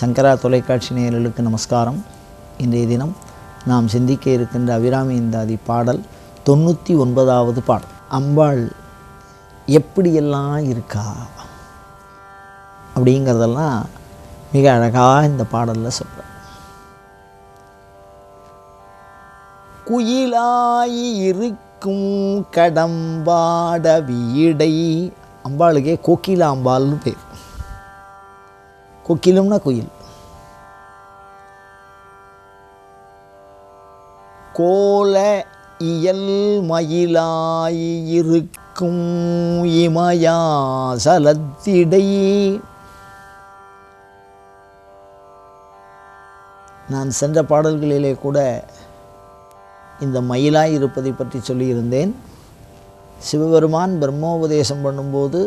சங்கரா தொலைக்காட்சி நேயர்களுக்கு நமஸ்காரம். இன்றைய தினம் நாம் சிந்திக்க இருக்கின்ற அபிராமி இந்தாதி பாடல் தொண்ணூற்றி ஒன்பதாவது பாடல். அம்பாள் எப்படியெல்லாம் இருக்கா? அப்படிங்கிறதெல்லாம் மிக அழகாக இந்த பாடலில் சொல்கிறார் குயிலாய் இருக்கும் கடம்பாட வீடை அம்பாளுக்கே கோக்கிலாம்பாள்னு பேர். கொக்கிலும்னா குயில். கோல இயல் மயிலாயிருக்கும் இமயாசலத்திடை நான் சென்ற பாடல்களிலே கூட இந்த மயிலாய் இருப்பதை பற்றி சொல்லியிருந்தேன். சிவபெருமான் பிரம்மோபதேசம் பண்ணும்போது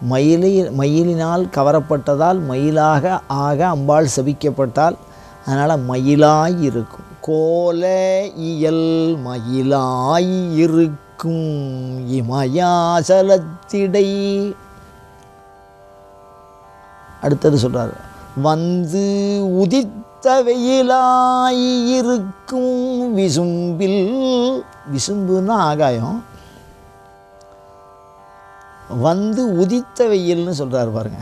மயிலை மயிலினால் கவரப்பட்டதால் மயிலாக ஆக அம்பாள் சபிக்கப்பட்டால் அதனால் மயிலாய் இருக்கும் கோல இயல் மயிலாய் இருக்கும் இமயாசலத்திடை. அடுத்தது சொல்கிறார் வந்து உதித்த வெயிலாய் இருக்கும் விசும்பில் விசும்புன்னா ஆகாயம். வந்து உதித்த வெயில்னு சொல்கிறார் பாருங்க.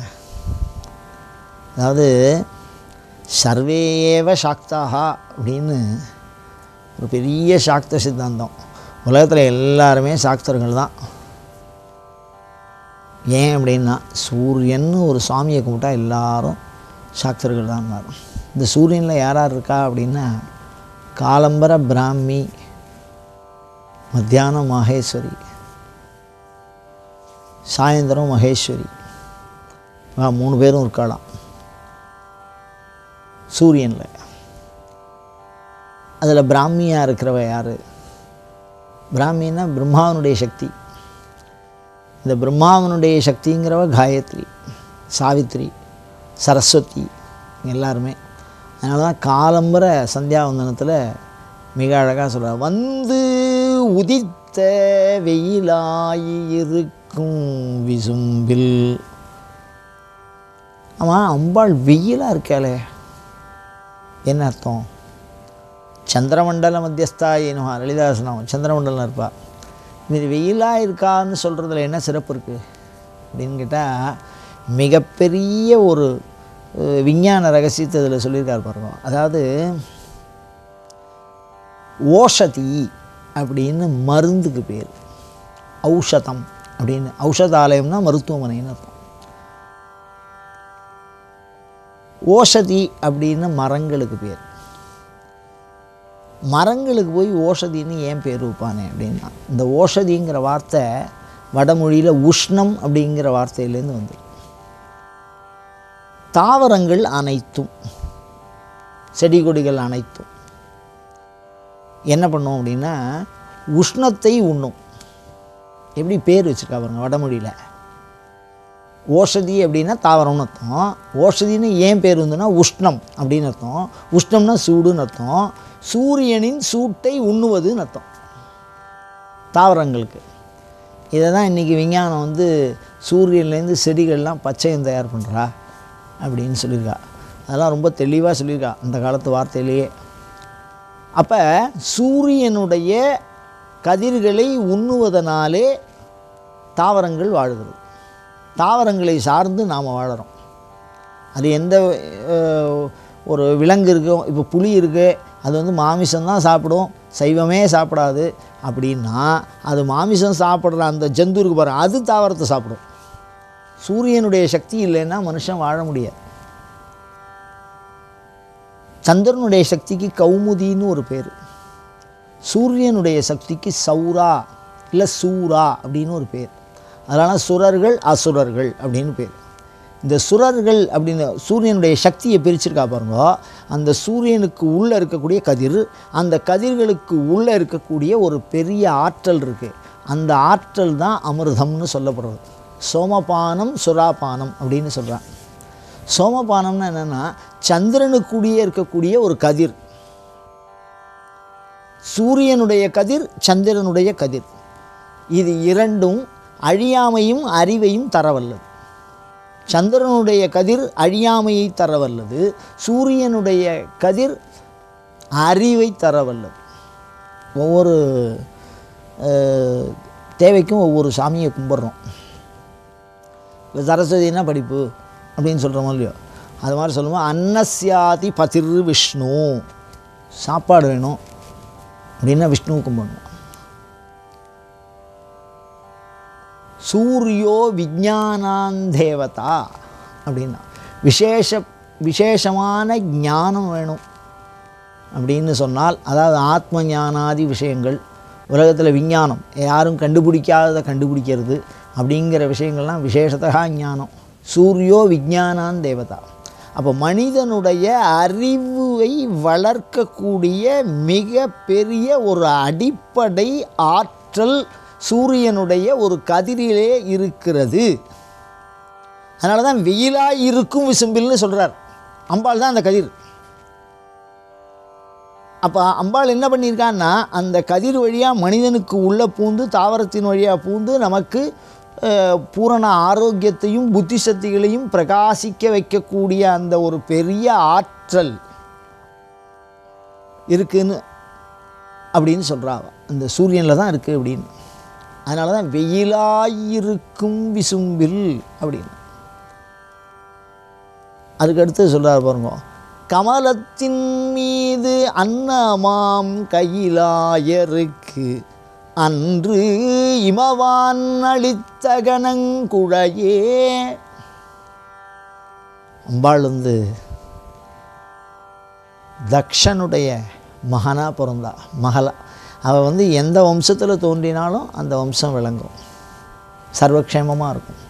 அதாவது சர்வேவ சாக்தாகா அப்படின்னு ஒரு பெரிய சாக்த சித்தாந்தம். உலகத்தில் எல்லாருமே சாக்தர்கள் தான். ஏன் அப்படின்னா சூரியன் ஒரு சாமியை கும்பிட்டா எல்லாரும் சாக்தர்கள் தான் இருந்தார் இந்த சூரியனில் யார் யார் இருக்கா அப்படின்னா காலம்பர பிராமி மத்தியான மகேஸ்வரி. சாயந்தரம் மகேஸ்வரி. மூணு பேரும் இருக்காளாம் சூரியனில். அதில் பிராமியாக இருக்கிறவ யார்? பிராமின்னா பிரம்மாவனுடைய சக்தி. இந்த பிரம்மாவனுடைய சக்திங்கிறவ காயத்ரி சாவித்ரி சரஸ்வதி எல்லாருமே. அதனால தான் காலம்பர சந்தியாவந்தனத்தில் மிக அழகாக சொல்கிறார் வந்து உதித்த வெயிலாய் இருக்கும் விசும்பில். ஆமாம் அம்பாள் வெயிலாக இருக்காளே. என்ன அர்த்தம்? சந்திரமண்டல மத்தியஸ்தாயினுவா லலிதாசனம் சந்திரமண்டலம் இருப்பா. இது வெயிலாக இருக்கான்னு சொல்கிறதுல என்ன சிறப்பு இருக்குது அப்படின்னு கேட்டால் மிகப்பெரிய ஒரு விஞ்ஞான ரகசியத்தை இதில் சொல்லியிருக்கார் பாருங்க. அதாவது ஓஷதி அப்படின்னு மருந்துக்கு பேர். ஔஷதம். அப்படின்னு ஔஷதாலயம்னா மருத்துவமனைன்னு அர்த்தம். ஓஷதி அப்படின்னு மரங்களுக்கு பேர். மரங்களுக்கு போய் ஓஷதின்னு ஏன் பேர் வைப்பானே அப்படின்னா இந்த ஓஷதிங்கிற வார்த்தை வடமொழியில் உஷ்ணம் அப்படிங்கிற வார்த்தையிலேருந்து வந்து தாவரங்கள் அனைத்தும் செடி கொடிகள் அனைத்தும். என்ன பண்ணும் அப்படின்னா உஷ்ணத்தை உண்ணும். எப்படி பேர் வச்சுருக்கா பாருங்க வடமொழியில்? ஓஷதி அப்படின்னா தாவரம்னு அர்த்தம். ஓஷதின்னு ஏன் பேர் வந்துன்னா உஷ்ணம் அப்படின்னு அர்த்தம். உஷ்ணம்னா சூடுன்னு அர்த்தம். சூரியனின் சூட்டை உண்ணுவதுன்னு அர்த்தம். தாவரங்களுக்கு. இதை தான் இன்றைக்கி விஞ்ஞானம் வந்து சூரியன்லேருந்து செடிகள்லாம் பச்சையம் தயார் பண்ணுறா அப்படின்னு சொல்லியிருக்கா. அதெல்லாம் ரொம்ப தெளிவாக சொல்லியிருக்கா அந்த காலத்து வார்த்தையிலேயே. அப்போ சூரியனுடைய கதிர்களை உண்ணுவதனாலே தாவரங்கள் வாழுகிறது. தாவரங்களை சார்ந்து நாம் வாழறோம். அது எந்த ஒரு விலங்கு இருக்கோ இப்போ புலி இருக்குது அது வந்து மாமிசம்தான் சாப்பிடும். சைவமே சாப்பிடாது. அப்படின்னா அது மாமிசம் சாப்பிட்ற அந்த ஜந்து இருக்கு பாருங்கள் அது தாவரத்தை சாப்பிடும். சூரியனுடைய சக்தி இல்லைன்னா மனுஷன் வாழ முடியாது. சந்திரனுடைய சக்திக்கு கௌமுதின்னு ஒரு பேர். சூரியனுடைய சக்திக்கு சௌரா இல்லை சூரா அப்படின்னு ஒரு பேர். அதனால் சுரர்கள் அசுரர்கள் அப்படின்னு பேர். இந்த சுரர்கள் அப்படின்னு சூரியனுடைய சக்தியை பிரிச்சிருக்கா பாருங்க. அந்த சூரியனுக்கு உள்ளே இருக்கக்கூடிய கதிர் அந்த கதிர்களுக்கு உள்ளே இருக்கக்கூடிய ஒரு பெரிய ஆற்றல் இருக்குது அந்த ஆற்றல் தான் அமிர்தம்னு சொல்லப்படுறது. சோமபானம் சுறாபானம் அப்படின்னு சொல்கிறான் சோமபானம்னா என்னென்னா சந்திரனுக்குடியே இருக்கக்கூடிய ஒரு கதிர். சூரியனுடைய கதிர் சந்திரனுடைய கதிர். இது இரண்டும் அழியாமையும் அறிவையும் தரவல்லது. சந்திரனுடைய கதிர் அழியாமையை தரவல்லது. சூரியனுடைய கதிர் அறிவை தரவல்லது. ஒவ்வொரு தேவைக்கும் ஒவ்வொரு சாமியை கும்பிட்றோம். இப்போ சரஸ்வதினா படிப்பு? அப்படின்னு சொல்கிறோமோ இல்லையோ? அது மாதிரி சொல்லுவோம். அன்னசியாதி பதிர் விஷ்ணு சாப்பாடு வேணும். அப்படின்னா விஷ்ணுவுக்கும் பண்ணணும் சூரியோ விஜானான் தேவதா அப்படின்னா விசேஷ விசேஷமான ஞானம் வேணும் அப்படின்னு சொன்னால் அதாவது ஆத்ம ஞானாதி விஷயங்கள் உலகத்தில் விஞ்ஞானம் யாரும் கண்டுபிடிக்காததை கண்டுபிடிக்கிறது அப்படிங்கிற விஷயங்கள்லாம் விசேஷத்தகா ஞானம். சூரியோ விஜானான் தேவதா அப்போ மனிதனுடைய அறிவை வளர்க்கக்கூடிய மிக பெரிய ஒரு அடிப்படை ஆற்றல் சூரியனுடைய ஒரு கதிரிலே இருக்கிறது. அதனால தான் வெயிலாக இருக்கும் விசும்பில்னு சொல்கிறார் அம்பாள் தான் அந்த கதிர். அப்போ அம்பாள் என்ன பண்ணியிருக்கான்னா அந்த கதிர் வழியாக மனிதனுக்கு உள்ளே பூந்து தாவரத்தின் வழியாக பூந்து நமக்கு பூரண ஆரோக்கியத்தையும் புத்தி சக்திகளையும் பிரகாசிக்க வைக்கக்கூடிய அந்த ஒரு பெரிய ஆற்றல் இருக்குன்னு அப்படின்னு சொல்கிறா அந்த சூரியனில் தான் இருக்குது அப்படின்னு. அதனால தான் வெயிலாயிருக்கும் விசும்பில் அப்படின்னு. அதுக்கடுத்து சொல்கிறார் பாருங்க கமலத்தின் மீது அன்னமாம் கையிலாயருக்கு அன்று இமவான் அளித்தகனங்குழையே அம்பாள் வந்து தக்ஷனுடைய மகனாக பிறந்தா மகளா. அவள் வந்து எந்த வம்சத்தில் தோன்றினாலும் அந்த வம்சம் விளங்கும். சர்வக்ஷேமமாக இருக்கும்.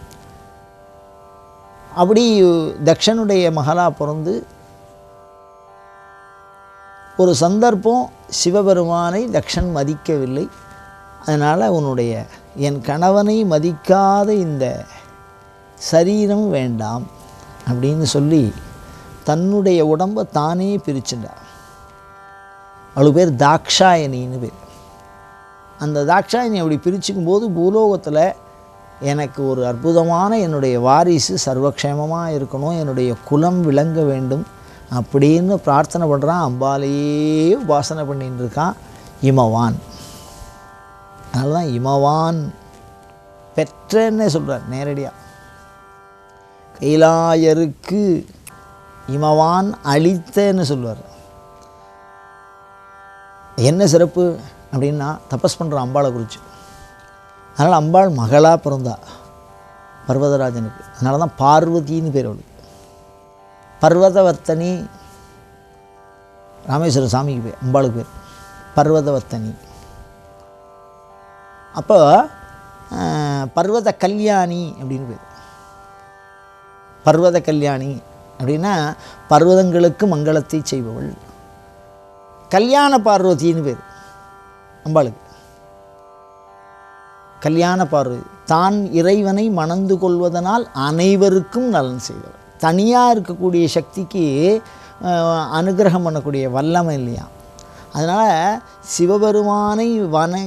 அப்படி தக்ஷனுடைய மகளாக பிறந்து ஒரு சந்தர்ப்பம் சிவபெருமானை தக்ஷன் மதிக்கவில்லை. அதனால் உன்னுடைய என் கணவனை மதிக்காத இந்த சரீரம் வேண்டாம் அப்படின்னு சொல்லி தன்னுடைய உடம்பை தானே பிரிச்சுண்டா அவளுக்கு பேர் தாக்ஷாயணின்னு பேர். அந்த தாக்ஷாயணி அப்படி பிரிச்சுக்கும் போது பூலோகத்தில் எனக்கு ஒரு அற்புதமான என்னுடைய வாரிசு சர்வக்ஷேமமாக இருக்கணும் என்னுடைய குலம் விளங்க வேண்டும் அப்படின்னு பிரார்த்தனை பண்ணுறான் அம்பாலேயே உபாசனை பண்ணின்னு இருக்கான் இமவான். அதனால தான் இமவான் பெற்றன்னே சொல்கிறார் நேரடியாக கைலாயருக்கு இமவான் அளித்தன்னு சொல்லுவார் என்ன சிறப்பு அப்படின்னா தபஸ் பண்ணுற அம்பாளை குறித்து அதனால் அம்பாள் மகளாக பிறந்தா பர்வதராஜனுக்கு. அதனால தான் பார்வதின்னு பேர் அவளுக்கு. பர்வதவர்த்தனி ராமேஸ்வர சாமிக்கு பேர் அம்பாளுக்கு பேர். பர்வதவர்த்தனி. அப்போ பர்வத கல்யாணி அப்படின்னு பேர். பர்வத கல்யாணி அப்படின்னா பர்வதங்களுக்கு மங்களத்தை செய்பவள். கல்யாண பார்வதின்னு பேர். அம்பாளுக்கு. கல்யாண பார்வதி. தான் இறைவனை மணந்து கொள்வதனால் அனைவருக்கும் நலன் செய்தவர். தனியாக இருக்கக்கூடிய சக்திக்கு அனுகிரகம் பண்ணக்கூடிய வல்லமை இல்லையா? அதனால் சிவபெருமானை வன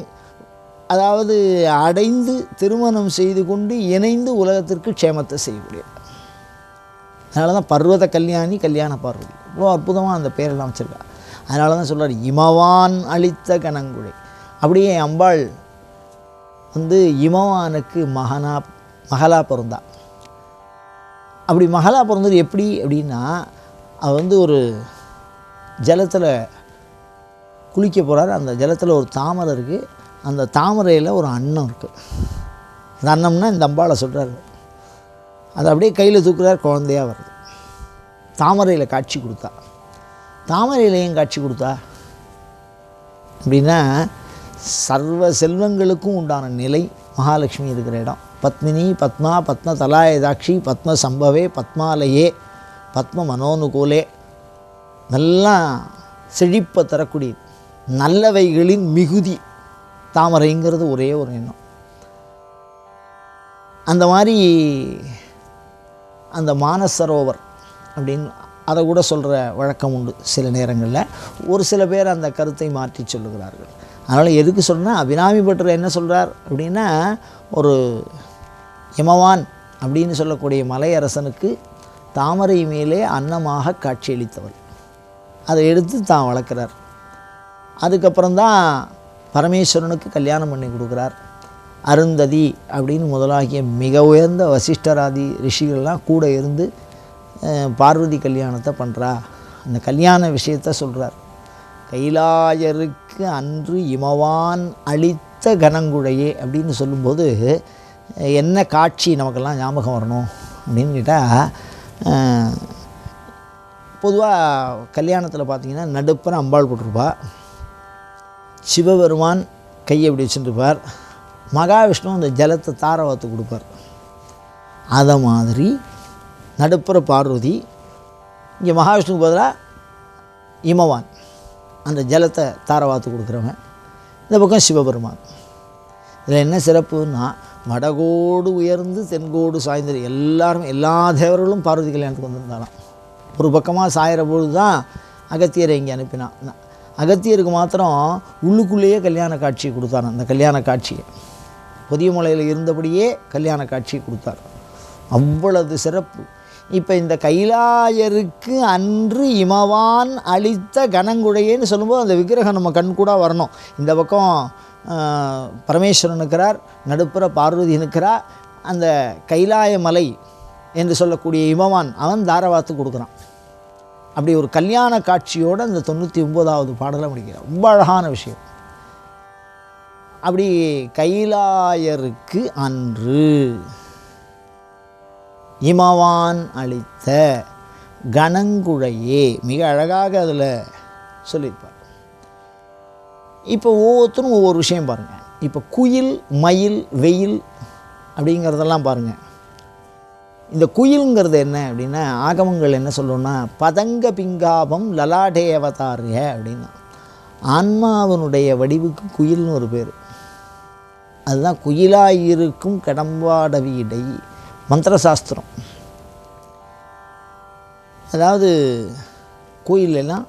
அதாவது அடைந்து திருமணம் செய்து கொண்டு இணைந்து உலகத்திற்கு க்ஷேமத்தை செய்யக்கூடிய அதனால தான் பர்வத கல்யாணி கல்யாண பார்வதி. இவ்வளோ அற்புதமாக அந்த பேரெல்லாம் வச்சுருக்காங்க. அதனால தான் சொல்கிறார் இமவான் அளித்த கணங்குழை அப்படியே அம்பாள் வந்து இமவானுக்கு மகனா மகளாக பிறந்தா. அப்படி மகளாக பிறந்தது எப்படி அப்படின்னா அவ வந்து ஒரு ஜலத்தில் குளிக்க போகிறார் அந்த ஜலத்தில் ஒரு தாமரை இருக்குது அந்த தாமரையில் ஒரு அன்னம் இருக்குது அந்த அன்னம்னா இந்த அம்பாளை சொல்கிறாரு அதை அப்படியே கையில் தூக்குறார் குழந்தையாக வருது. தாமரையில் காட்சி கொடுத்தா. தாமரையில் ஏன் காட்சி கொடுத்தா? அப்படின்னா சர்வ செல்வங்களுக்கும் உண்டான நிலை மகாலட்சுமி இருக்கிற இடம். பத்மினி பத்மா பத்ம தலாயதாட்சி பத்ம சம்பவே பத்மாலயே பத்ம மனோனுகூலே. நல்லா செழிப்பை தரக்கூடியது நல்லவைகளின் மிகுதி தாமரைங்கிறது ஒரே ஒரு எண்ணம். அந்த மாதிரி அந்த மானசரோவர் அப்படின்னு அதை கூட சொல்கிற வழக்கம் உண்டு சில நேரங்களில். ஒரு சில பேர் அந்த கருத்தை மாற்றி சொல்லுகிறார்கள். அதனால் எதுக்கு சொல்கிறேன்னா அபினாமி பட்டர் என்ன சொல்கிறார் அப்படின்னா ஒரு யமவான் அப்படின்னு சொல்லக்கூடிய மலையரசனுக்கு தாமரை மேலே அன்னமாக காட்சியளித்தவள். அதை எடுத்து தான் வளர்க்குறார். அதுக்கப்புறம்தான் பரமேஸ்வரனுக்கு கல்யாணம் பண்ணி கொடுக்குறார். அருந்ததி அப்படின்னு முதலாகிய மிக உயர்ந்த வசிஷ்டராதி ரிஷிகள்லாம் கூட இருந்து பார்வதி கல்யாணத்தை பண்ணுறா அந்த கல்யாண விஷயத்த சொல்கிறார் கைலாயருக்கு அன்று இமவான் அளித்த கனங்குழையே அப்படின்னு சொல்லும்போது என்ன காட்சி நமக்கெல்லாம் ஞாபகம் வரணும் அப்படின்னு கேட்டால் பொதுவாக கல்யாணத்தில் பார்த்தீங்கன்னா நடுப்புற அம்பாள் போட்டிருப்பா. சிவபெருமான் கையை இப்படி வச்சுருப்பார். மகாவிஷ்ணு அந்த ஜலத்தை தாரவாத்து கொடுப்பார். அதை மாதிரி நடுப்புற பார்வதி இங்கே மகாவிஷ்ணுக்கு பதிலாக இமவான். அந்த ஜலத்தை தாரவாத்து கொடுக்குறவன். இந்த பக்கம் சிவபெருமான். இதில் என்ன சிறப்புன்னா வடகோடு உயர்ந்து தென்கோடு சாய்ந்தது எல்லாரும் எல்லா தேவர்களும் பார்வதி கல்யாணத்துக்கு வந்திருந்தாலாம் ஒரு பக்கமாக சாயிற பொழுது தான் அகத்தியரை இங்கே அனுப்பினான். அகத்தியருக்கு மாத்திரம் உள்ளுக்குள்ளேயே கல்யாண காட்சி கொடுத்தார் அந்த கல்யாண காட்சியை. புதிய மலையில் இருந்தபடியே கல்யாண காட்சி கொடுத்தார். அவ்வளவு சிறப்பு. இப்போ இந்த கைலாயருக்கு அன்று இமவான் அளித்த கனங்குழையேன்னு சொல்லும்போது அந்த விக்கிரகம் நம்ம கண் கூட வரணும். இந்த பக்கம் பரமேஸ்வரன் இருக்கிறார் நடுப்புற பார்வதி இருக்கிறார் அந்த கைலாய மலை என்று சொல்லக்கூடிய இமவான் அவன் தாரவாத்து கொடுக்குறான். அப்படி ஒரு கல்யாண காட்சியோடு அந்த தொண்ணூற்றி ஒம்போதாவது பாடலை முடிக்கிறான். ரொம்ப அழகான விஷயம். அப்படி கைலாயருக்கு அன்று இமவான் அளித்த கணங்குழையே. மிக அழகாக அதில் சொல்லியிருப்பார். இப்போ ஒவ்வொருத்தரும் ஒவ்வொரு விஷயம் பாருங்கள் இப்போ குயில் மயில் வெயில் அப்படிங்கிறதெல்லாம் பாருங்கள் இந்த குயிலுங்கிறது என்ன அப்படின்னா ஆகமங்கள் என்ன சொல்லணும்னா பதங்க பிங்காபம் லலாடே அவதாரிய அப்படின்னா. ஆன்மாவனுடைய வடிவுக்கு குயில்னு ஒரு பேர். அதுதான் குயிலாயிருக்கும் கடம்பாடவியடை மந்திரசாஸ்திரம். அதாவது கோயிலெல்லாம்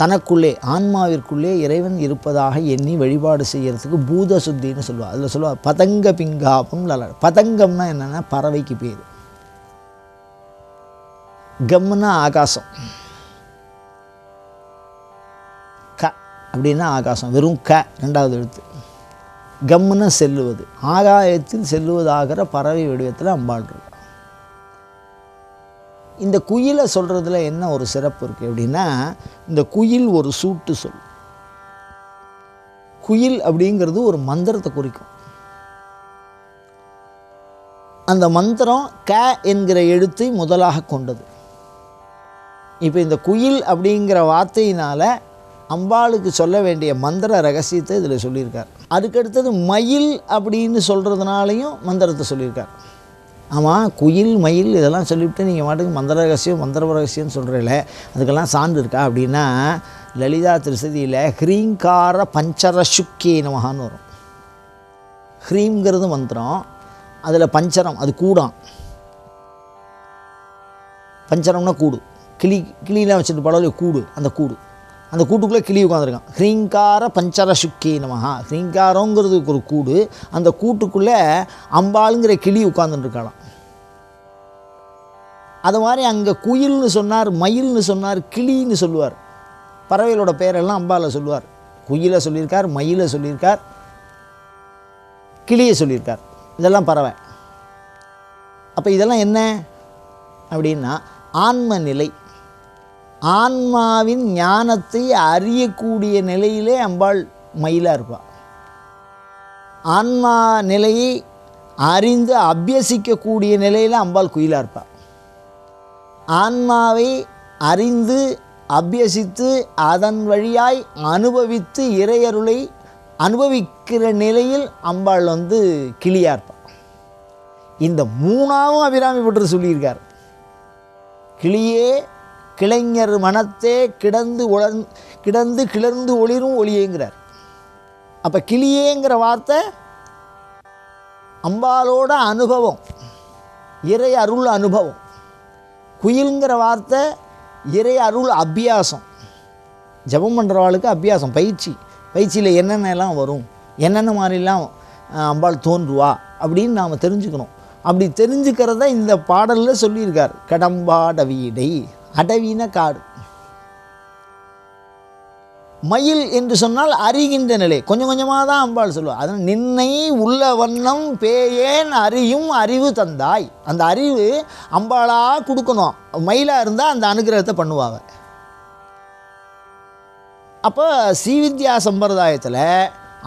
தனக்குள்ளே ஆன்மாவிற்குள்ளே இறைவன் இருப்பதாக எண்ணி வழிபாடு செய்கிறதுக்கு பூத சுத்தின்னு சொல்லுவாள் அதில் சொல்லுவாள் பதங்க பிங்காபம் லல பதங்கம்னா என்னென்னா பறவைக்கு பேர். கம்னா ஆகாசம். க அப்படின்னா ஆகாசம் வெறும் க ரெண்டாவது எழுத்து. கம்முன்னு செல்லுவது. ஆகாயத்தில் செல்லுவதாகிற பறவை வடிவத்தில் அம்பாள் இருக்கா இந்த குயிலை சொல்கிறதுல என்ன ஒரு சிறப்பு இருக்குது அப்படின்னா இந்த குயில் ஒரு சூட்டு சொல். குயில் அப்படிங்கிறது ஒரு மந்திரத்தை குறிக்கும். அந்த மந்திரம் க என்கிற எழுத்தை முதலாக கொண்டது. இப்போ இந்த குயில் அப்படிங்கிற வார்த்தையினால் அம்பாளுக்கு சொல்ல வேண்டிய மந்திர ரகசியத்தை இதில் சொல்லியிருக்கார். அதுக்கடுத்தது மயில் அப்படின்னு சொல்கிறதுனாலையும் மந்திரத்தை சொல்லியிருக்கார். ஆமாம் குயில் மயில் இதெல்லாம் சொல்லிவிட்டு நீங்கள் மாட்டுக்கு மந்திர ரகசியம் மந்திர ரகசியம்னு சொல்கிறீங்களே அதுக்கெல்லாம் சான்று இருக்கா அப்படின்னா லலிதா திருசதியில் ஹ்ரீங்கார பஞ்சர சுக்கே நமகான்னு வரும். ஹ்ரீங்கிறது மந்திரம் அதில் பஞ்சரம் அது கூடம். பஞ்சரம்னா கூடு. கிளி கிளியெலாம் வச்சுட்டு படவில் கூடு அந்த கூடு. அந்த கூட்டுக்குள்ளே கிளி உட்காந்துருக்கான் ஹ்ரீங்கார பஞ்சர சுக்கி நமஹா. ஹ்ரீங்காரங்கிறதுக்கு ஒரு கூடு. அந்த கூட்டுக்குள்ளே அம்பாளுங்கிற கிளி உட்காந்துட்டுருக்காளாம் அது மாதிரி அங்கே குயில்னு சொன்னார் மயில்னு சொன்னார் கிளின்னு சொல்லுவார். பறவைகளோட பேரெல்லாம் அம்பாவில் சொல்லுவார். குயிலை சொல்லியிருக்கார் மயிலை சொல்லியிருக்கார் கிளியை சொல்லியிருக்கார். இதெல்லாம் பறவை. அப்போ இதெல்லாம் என்ன? அப்படின்னா ஆன்ம நிலை ஆன்மாவின் ஞானத்தை அறியக்கூடிய நிலையிலே அம்பாள் மயிலாக இருப்பாள் ஆன்மா நிலையை அறிந்து அபியசிக்கக்கூடிய நிலையில் அம்பாள் குயிலாக இருப்பாள் ஆன்மாவை அறிந்து அபியசித்து அதன் வழியாய் அனுபவித்து இறையருளை அனுபவிக்கிற நிலையில் அம்பாள் வந்து கிளியாக இருப்பாள் இந்த மூணாவும் அபிராமி பட்டர் சொல்லியிருக்கார். கிளியே கிளைஞர் மனத்தே கிடந்து உளர் கிடந்து கிளர்ந்து ஒளிரும் ஒளியேங்கிறார். அப்போ கிளியேங்கிற வார்த்தை அம்பாலோட அனுபவம் இறை அருள் அனுபவம். குயில்ங்கிற வார்த்தை இறை அருள் அபியாசம். ஜபம் பண்ணுறவாளுக்கு அபியாசம் பயிற்சி. பயிற்சியில் என்னென்ன எல்லாம் வரும் என்னென்ன மாதிரிலாம் அம்பாள் தோன்றுவா அப்படின்னு நாம் தெரிஞ்சுக்கணும். அப்படி தெரிஞ்சுக்கிறத இந்த பாடலில் சொல்லியிருக்கார். கடம்பாட வீடை அடவின காடு. மயில் என்று சொன்னால் அறிகின்ற நிலை. கொஞ்சம் கொஞ்சமாக தான் அம்பாள் சொல்லுவாள் அதனால் நின்னை உள்ள வண்ணம் பேயேன் அறியும் அறிவு தந்தாய். அந்த அறிவு அம்பாளாக கொடுக்கணும். மயிலாக இருந்தால் அந்த அனுகிரகத்தை பண்ணுவாங்க அப்போ ஸ்ரீவித்யா சம்பிரதாயத்தில்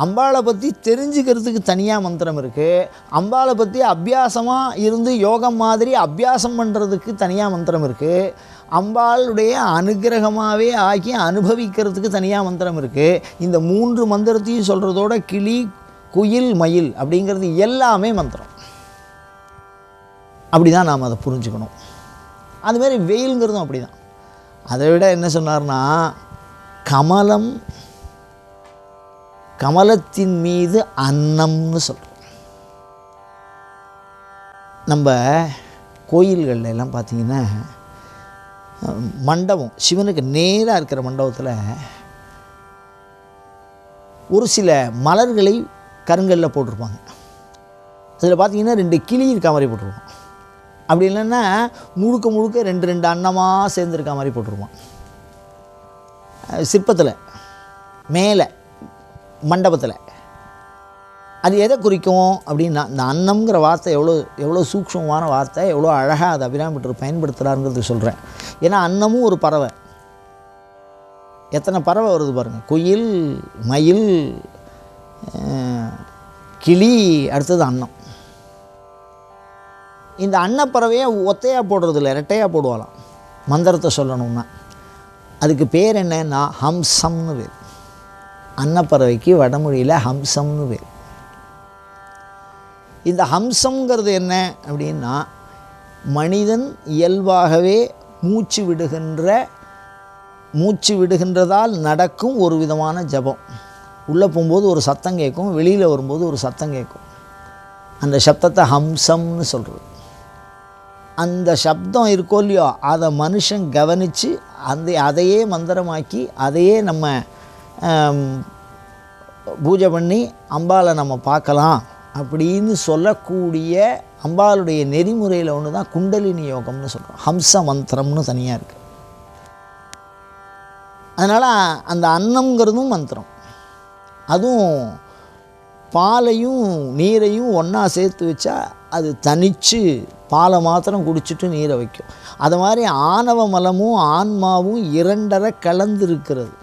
அம்பாளை பற்றி தெரிஞ்சுக்கிறதுக்கு தனியாக மந்திரம் இருக்குது அம்பாளை பற்றி அபியாசமாக இருந்து யோகம் மாதிரி அபியாசம் பண்ணுறதுக்கு தனியாக மந்திரம் இருக்குது அம்பாளுடைய அனுகிரகமாகவே ஆக்கி அனுபவிக்கிறதுக்கு தனியாக மந்திரம் இருக்குது இந்த மூன்று மந்திரத்தையும் சொல்கிறதோட கிளி குயில் மயில் அப்படிங்கிறது எல்லாமே மந்திரம். அப்படி தான் நாம் அதை புரிஞ்சுக்கணும். அதுமாரி வெயிலுங்கிறதும் அப்படி தான் அதை விட என்ன சொன்னார்னா கமலம் கமலத்தின் மீது அன்னம்னு சொல்கிறோம் நம்ம கோயில்கள்ல எல்லாம் பார்த்திங்கன்னா மண்டபம் சிவனுக்கு நேராக இருக்கிற மண்டபத்தில் ஒரு சில மலர்களை கருங்கல்ல போட்டிருப்பாங்க. அதில் பார்த்தீங்கன்னா ரெண்டு கிளி இருக்க மாதிரி போட்டிருப்பான். அப்படி இல்லைன்னா முழுக்க முழுக்க ரெண்டு ரெண்டு அன்னமாக சேர்ந்துருக்க மாதிரி போட்டிருப்பான். சிற்பத்தில் மேலே மண்டபத்தில். அது எதை குறிக்கும் அப்படின்னா இந்த அன்னம்ங்கிற வார்த்தை எவ்வளோ எவ்வளோ சூக்ஷமான வார்த்தை எவ்வளோ அழகாக அதை அபிராமிட்டர் பயன்படுத்துகிறாருங்கிறது சொல்கிறேன் ஏன்னா அன்னமும் ஒரு பறவை. எத்தனை பறவை வருது பாருங்கள் குயில் மயில் கிளி அடுத்தது அன்னம். இந்த அன்னப்பறவையை ஒத்தையாக போடுறது இல்லை ரெட்டையாக போடுவாளாம். மந்திரத்தை சொல்லணும்னா. அதுக்கு பேர் என்னன்னா ஹம்சம்னு பேர். அன்னப்பறவைக்கு வடமொழியில் ஹம்சம்னு பேர். இந்த ஹம்சம்ங்கிறது என்ன அப்படின்னா மனிதன் இயல்பாகவே மூச்சு விடுகின்ற மூச்சு விடுகின்றதால் நடக்கும் ஒரு விதமான ஜபம். உள்ளே போகும்போது ஒரு சத்தம் கேட்கும் வெளியில் வரும்போது ஒரு சத்தம் கேட்கும். அந்த சப்தத்தை ஹம்சம்னு சொல்கிறது அந்த சப்தம் இருக்கோ இல்லையோ அதை மனுஷன் கவனித்து அந்த அதையே மந்திரமாக்கி அதையே நம்ம பூஜை பண்ணி அம்பாளை நம்ம பார்க்கலாம் அப்படின்னு சொல்லக்கூடிய அம்பாளுடைய நெறிமுறையில் ஒன்று தான் குண்டலினி யோகம்னு சொல்கிறோம் ஹம்ச மந்திரம்னு தனியாக இருக்குது அதனால் அந்த அன்னங்கிறதும் மந்திரம். அதுவும் பாலையும் நீரையும் ஒன்றா சேர்த்து வச்சா அது தனித்து பாலை மாத்திரம் குடிச்சிட்டு நீரை வைக்கும். அது மாதிரி ஆணவ மலமும் ஆன்மாவும் இரண்டரை கலந்து இருக்கிறது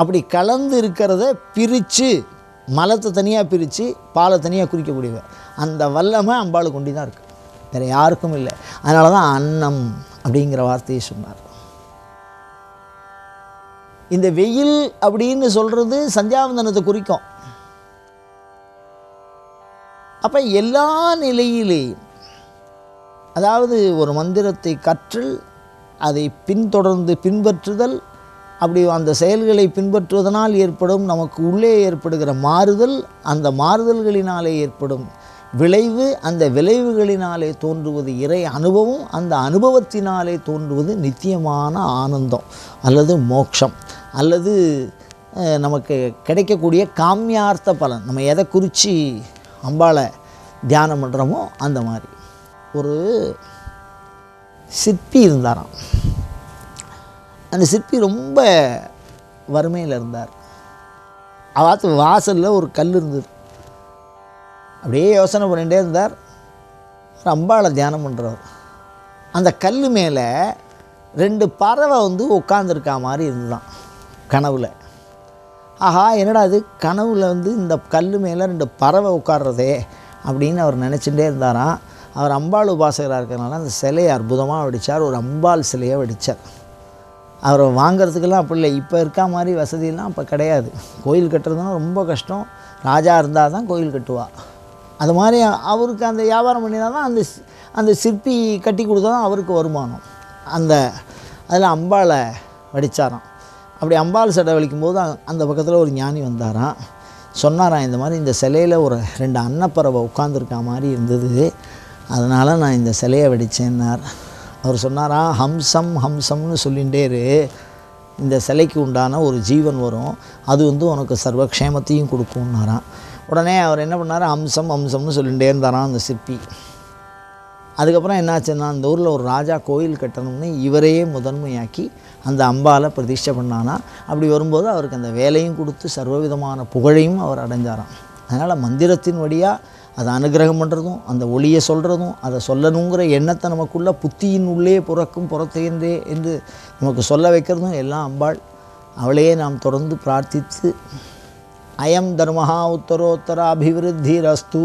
அப்படி கலந்து இருக்கிறத பிரித்து மலத்தை தனியாக பிரித்து பாலை தனியாக குறிக்கக்கூடியவ. அந்த வல்லமை அம்பாளுக்கு கொண்டு தான் இருக்குது வேறு யாருக்கும் இல்லை. அதனால தான் அன்னம் அப்படிங்கிற வார்த்தையை சொன்னார். இந்த வெயில் அப்படின்னு சொல்கிறது சந்தியாவந்தனத்தை குறிக்கும். அப்போ எல்லா நிலையிலேயும் அதாவது ஒரு மந்திரத்தை கற்றல் அதை பின்தொடர்ந்து பின்பற்றுதல் அப்படி அந்த செயல்களை பின்பற்றுவதனால் ஏற்படும் நமக்கு உள்ளே ஏற்படுகிற மாறுதல் அந்த மாறுதல்களினாலே ஏற்படும் விளைவு அந்த விளைவுகளினாலே தோன்றுவது இறை அனுபவம் அந்த அனுபவத்தினாலே தோன்றுவது நித்தியமான ஆனந்தம் அல்லது மோட்சம் அல்லது நமக்கு கிடைக்கக்கூடிய காமியார்த்த பலன். நம்ம எதை குறித்து அம்பாளை தியானம் பண்ணுறோமோ அந்த மாதிரி. ஒரு சிற்பி இருந்தாராம். அந்த சிற்பி ரொம்ப வறுமையில் இருந்தார். அவாத்து வாசலில் ஒரு கல் இருந்தது. அப்படியே யோசனை பண்ணிகிட்டே இருந்தார். ஒரு அம்பாளை தியானம் பண்ணுறவர் அந்த கல் மேலே ரெண்டு பறவை வந்து உட்காந்துருக்கா மாதிரி இருந்துதான் கனவில். ஆஹா என்னடா இது? கனவில் வந்து இந்த கல் மேலே ரெண்டு பறவை உட்கார்றதே அப்படின்னு அவர் நினச்சிட்டே இருந்தாராம். அவர் அம்பாள் உபாசகராக இருக்கிறனால அந்த சிலையை அற்புதமாக வடித்தார் ஒரு அம்பாள் சிலையை வடித்தார் அவரை வாங்குறதுக்கெல்லாம் அப்படி இல்லை. இப்போ இருக்கா மாதிரி வசதியெல்லாம் அப்போ கிடையாது. கோயில் கட்டுறதுனா ரொம்ப கஷ்டம். ராஜா இருந்தால் தான் கோயில் கட்டுவா. அது மாதிரி அவருக்கு அந்த வியாபாரம் பண்ணினா தான் அந்த அந்த சிற்பி கட்டி கொடுத்தா தான் அவருக்கு வருமானம். அந்த அதில் அம்பாளை வடித்தாராம் அப்படி அம்பாள் சடை வலிக்கும்போது அந்த பக்கத்தில் ஒரு ஞானி வந்தாராம். சொன்னாராம் இந்த மாதிரி இந்த சிலையில் ஒரு ரெண்டு அன்னப்பறவை உட்காந்துருக்க மாதிரி இருந்தது. அதனால் நான் இந்த சிலையை வடித்தேன்னார் அவர் சொன்னாராம் ஹம்சம் ஹம்சம்னு சொல்லிகிட்டேரு இந்த சிலைக்கு உண்டான ஒரு ஜீவன் வரும். அது வந்து உனக்கு சர்வக்ஷேமத்தையும் கொடுக்கும்னாராம். உடனே அவர் என்ன பண்ணார் அம்சம் அம்சம்னு சொல்லிகிட்டே இருந்தாராம் அந்த சிற்பி. அதுக்கப்புறம் என்னாச்சுன்னா அந்த ஊரில் ஒரு ராஜா கோயில் கட்டணும்னு இவரையே முதன்மையாக்கி அந்த அம்பாலை பிரதிஷ்டை பண்ணானா. அப்படி வரும்போது அவருக்கு அந்த வேலையும் கொடுத்து சர்வவிதமான புகழையும் அவர் அடைஞ்சாராம். அதனால் மந்திரத்தின் வழியாக அதை அனுகிரகம் பண்ணுறதும் அந்த ஒளியை சொல்கிறதும் அதை சொல்லணுங்கிற எண்ணத்தை நமக்குள்ளே புத்தியின் உள்ளே புறக்கும் புறத்தேர்ந்தே என்று நமக்கு சொல்ல வைக்கிறதும் எல்லாம் அம்பாள். அவளையே நாம் தொடர்ந்து பிரார்த்தித்து அயம் தர்மஹா உத்தரோத்தர அபிவிருத்தி ரஸ்து